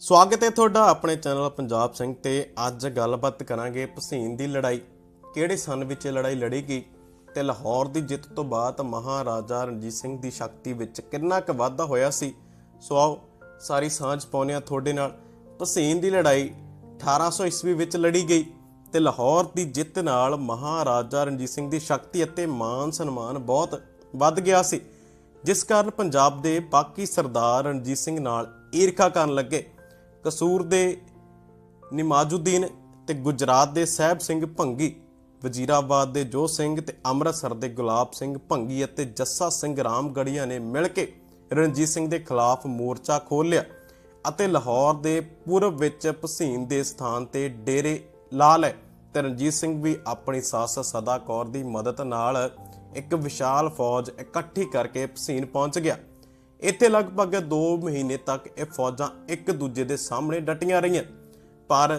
ਸਵਾਗਤ ਹੈ ਤੁਹਾਡਾ ਆਪਣੇ ਚੈਨਲ ਪੰਜਾਬ ਸਿੰਘ ਤੇ। ਅੱਜ ਗੱਲਬਾਤ ਕਰਾਂਗੇ ਭਸੀਨ ਦੀ ਲੜਾਈ। ਕਿਹੜੇ ਸਨ ਵਿੱਚ ਇਹ ਲੜਾਈ ਲੜੀ ਗਈ? ਤੇ ਲਾਹੌਰ ਦੀ ਜਿੱਤ ਤੋਂ ਬਾਅਦ ਮਹਾਰਾਜਾ ਰਣਜੀਤ ਸਿੰਘ ਦੀ ਸ਼ਕਤੀ ਵਿੱਚ ਕਿੰਨਾ ਕੁ ਵਾਧਾ ਹੋਇਆ ਸੀ? ਸੋ ਆਓ ਸਾਰੀ ਸਾਂਝ ਪਾਉਂਦੇ ਹਾਂ ਤੁਹਾਡੇ ਨਾਲ। ਭਸੀਨ ਦੀ ਲੜਾਈ 1800 ਈਸਵੀ ਵਿੱਚ ਲੜੀ ਗਈ ਤੇ ਲਾਹੌਰ ਦੀ ਜਿੱਤ ਨਾਲ ਮਹਾਰਾਜਾ ਰਣਜੀਤ ਸਿੰਘ ਦੀ ਸ਼ਕਤੀ ਅਤੇ ਮਾਨ ਸਨਮਾਨ ਬਹੁਤ ਵੱਧ ਗਿਆ ਸੀ। ਜਿਸ ਕਾਰਨ ਪੰਜਾਬ ਦੇ ਬਾਕੀ ਸਰਦਾਰ ਰਣਜੀਤ ਸਿੰਘ ਨਾਲ ਈਰਖਾ ਕਰਨ ਲੱਗੇ। ਕਸੂਰ ਦੇ ਨਿਮਾਜੁਦੀਨ ਤੇ ਗੁਜਰਾਤ ਦੇ ਸਾਹਿਬ ਸਿੰਘ ਭੰਗੀ, ਵਜ਼ੀਰਾਬਾਦ ਦੇ ਜੋ ਸਿੰਘ ਤੇ ਅੰਮ੍ਰਿਤਸਰ ਦੇ ਗੁਲਾਬ ਸਿੰਘ ਭੰਗੀ ਅਤੇ ਜੱਸਾ ਸਿੰਘ ਰਾਮਗੜੀਆਂ ਨੇ ਮਿਲ ਕੇ ਰਣਜੀਤ ਸਿੰਘ ਦੇ ਖਿਲਾਫ ਮੋਰਚਾ ਖੋਲ੍ਹਿਆ ਅਤੇ ਲਾਹੌਰ ਦੇ ਪੂਰਬ ਵਿੱਚ ਭਸੀਨ ਦੇ ਸਥਾਨ ਤੇ ਡੇਰੇ ਲਾ ਲਏ ਤੇ ਰਣਜੀਤ ਸਿੰਘ ਵੀ ਆਪਣੀ ਸੱਸ ਸਦਾ ਕੌਰ ਦੀ ਮਦਦ ਨਾਲ ਇੱਕ ਵਿਸ਼ਾਲ ਫੌਜ ਇਕੱਠੀ ਕਰਕੇ ਭਸੀਨ ਪਹੁੰਚ ਗਿਆ। ਇੱਥੇ ਲਗਭਗ 2 ਮਹੀਨੇ ਤੱਕ ਇਹ ਫੌਜਾਂ ਇੱਕ ਦੂਜੇ ਦੇ ਸਾਹਮਣੇ ਡਟੀਆਂ ਰਹੀਆਂ। ਪਰ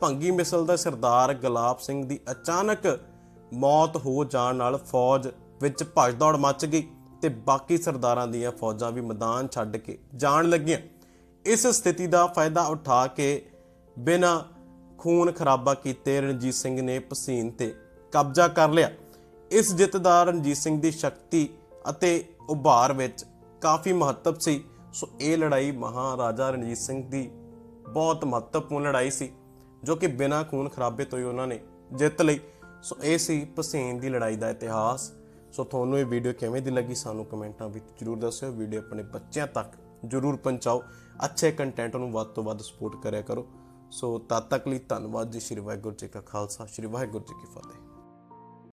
ਭੰਗੀ ਮਿਸਲ ਦਾ ਸਰਦਾਰ ਗੁਲਾਬ ਸਿੰਘ ਦੀ ਅਚਾਨਕ ਮੌਤ ਹੋ ਜਾਣ ਨਾਲ ਫੌਜ ਵਿੱਚ ਭੱਜ ਦੌੜ ਮਚ ਗਈ ਤੇ ਬਾਕੀ ਸਰਦਾਰਾਂ ਦੀਆਂ ਫੌਜਾਂ ਵੀ ਮੈਦਾਨ ਛੱਡ ਕੇ ਜਾਣ ਲੱਗੀਆਂ। ਇਸ ਸਥਿਤੀ ਦਾ ਫਾਇਦਾ ਉਠਾ ਕੇ ਬਿਨਾਂ ਖੂਨ ਖਰਾਬਾ ਕੀਤੇ ਰਣਜੀਤ ਸਿੰਘ ਨੇ ਪਸੀਨ ਤੇ ਕਬਜ਼ਾ ਕਰ ਲਿਆ। ਇਸ ਜਿੱਤ ਦਾ ਰਣਜੀਤ ਸਿੰਘ ਦੀ ਸ਼ਕਤੀ ਅਤੇ ਉਭਾਰ ਵਿੱਚ ਕਾਫੀ ਮਹੱਤਵ ਸੀ। ਸੋ ਇਹ ਲੜਾਈ ਮਹਾਰਾਜਾ ਰਣਜੀਤ ਸਿੰਘ ਦੀ ਬਹੁਤ ਮਹੱਤਵਪੂਰਨ ਲੜਾਈ ਸੀ, ਜੋ ਕਿ ਬਿਨਾਂ ਖੂਨ ਖਰਾਬੇ ਤੋਂ ਹੀ ਉਹਨਾਂ ਨੇ ਜਿੱਤ ਲਈ। ਸੋ ਇਹ ਸੀ ਪਸੀਨ ਦੀ ਲੜਾਈ ਦਾ ਇਤਿਹਾਸ। ਸੋ ਤੁਹਾਨੂੰ ਇਹ ਵੀਡੀਓ ਕਿਵੇਂ ਦੀ ਲੱਗੀ ਸਾਨੂੰ ਕਮੈਂਟਾਂ ਵਿੱਚ ਜਰੂਰ ਦੱਸਿਓ। ਵੀਡੀਓ ਆਪਣੇ ਬੱਚਿਆਂ ਤੱਕ ਜਰੂਰ ਪਹੁੰਚਾਓ। ਅੱਛੇ ਕੰਟੈਂਟ ਨੂੰ ਵੱਧ ਤੋਂ ਵੱਧ ਸਪੋਰਟ ਕਰਿਆ ਕਰੋ। ਸੋ ਤਦ ਤੱਕ ਲਈ ਧੰਨਵਾਦ ਜੀ। ਸ਼੍ਰੀ ਵਾਹਿਗੁਰੂ ਜੀ ਕਾ ਖਾਲਸਾ, ਸ਼੍ਰੀ ਵਾਹਿਗੁਰੂ ਜੀ ਕੀ ਫਤਿਹ।